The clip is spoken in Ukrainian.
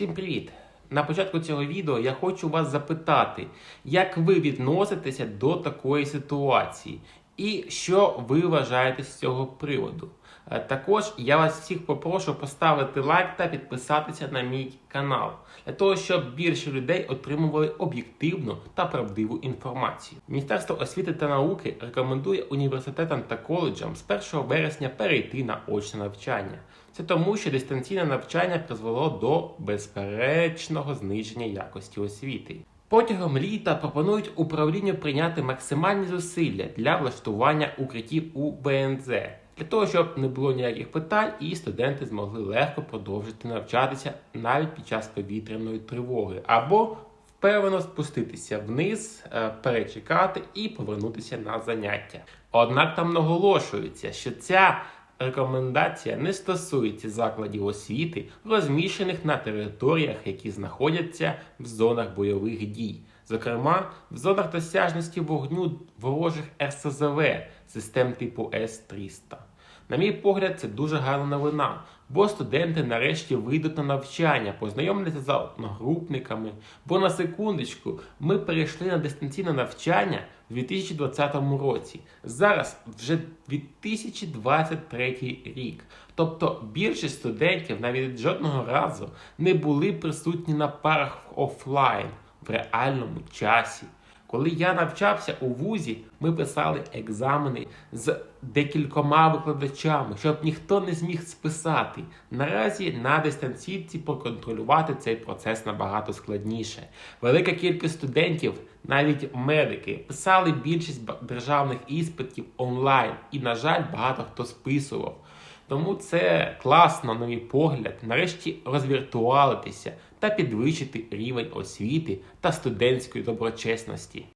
Всім привіт! На початку цього відео я хочу вас запитати, як ви відноситеся до такої ситуації і що ви вважаєте з цього приводу. Е, Також я вас всіх попрошу поставити лайк та підписатися на мій канал для того, щоб більше людей отримували об'єктивну та правдиву інформацію. Міністерство освіти та науки рекомендує університетам та коледжам з 1 вересня перейти на очне навчання. Це тому, що дистанційне навчання призвело до безперечного зниження якості освіти. Протягом літа пропонують управлінню прийняти максимальні зусилля для влаштування укриттів у БНЗ, для того, щоб не було ніяких питань і студенти змогли легко продовжити навчатися навіть під час повітряної тривоги, або впевнено спуститися вниз, е, перечекати і повернутися на заняття. Однак там наголошується, що ця Рекомендація не стосується закладів освіти, розміщених на територіях, які знаходяться в зонах бойових дій, зокрема в зонах досяжності вогню ворожих РСЗВ систем типу С-300. На мій погляд, це дуже гарна новина, бо студенти нарешті вийдуть на навчання, познайомляться з одногрупниками. Бо на секундочку ми перейшли на дистанційне навчання в 2020 році. Зараз вже 2023 рік. Тобто більшість студентів навіть жодного разу не були присутні на парах офлайн в реальному часі. Коли я навчався у вузі, ми писали екзамени з декількома викладачами, щоб ніхто не зміг списати. Наразі на дистанційці проконтролювати цей процес набагато складніше. Велика кількість студентів, навіть медики, писали більшість державних іспитів онлайн, і, на жаль, багато хто списував. Тому це класно, новий погляд, нарешті розвіртуалитися та підвищити рівень освіти та студентської доброчесності.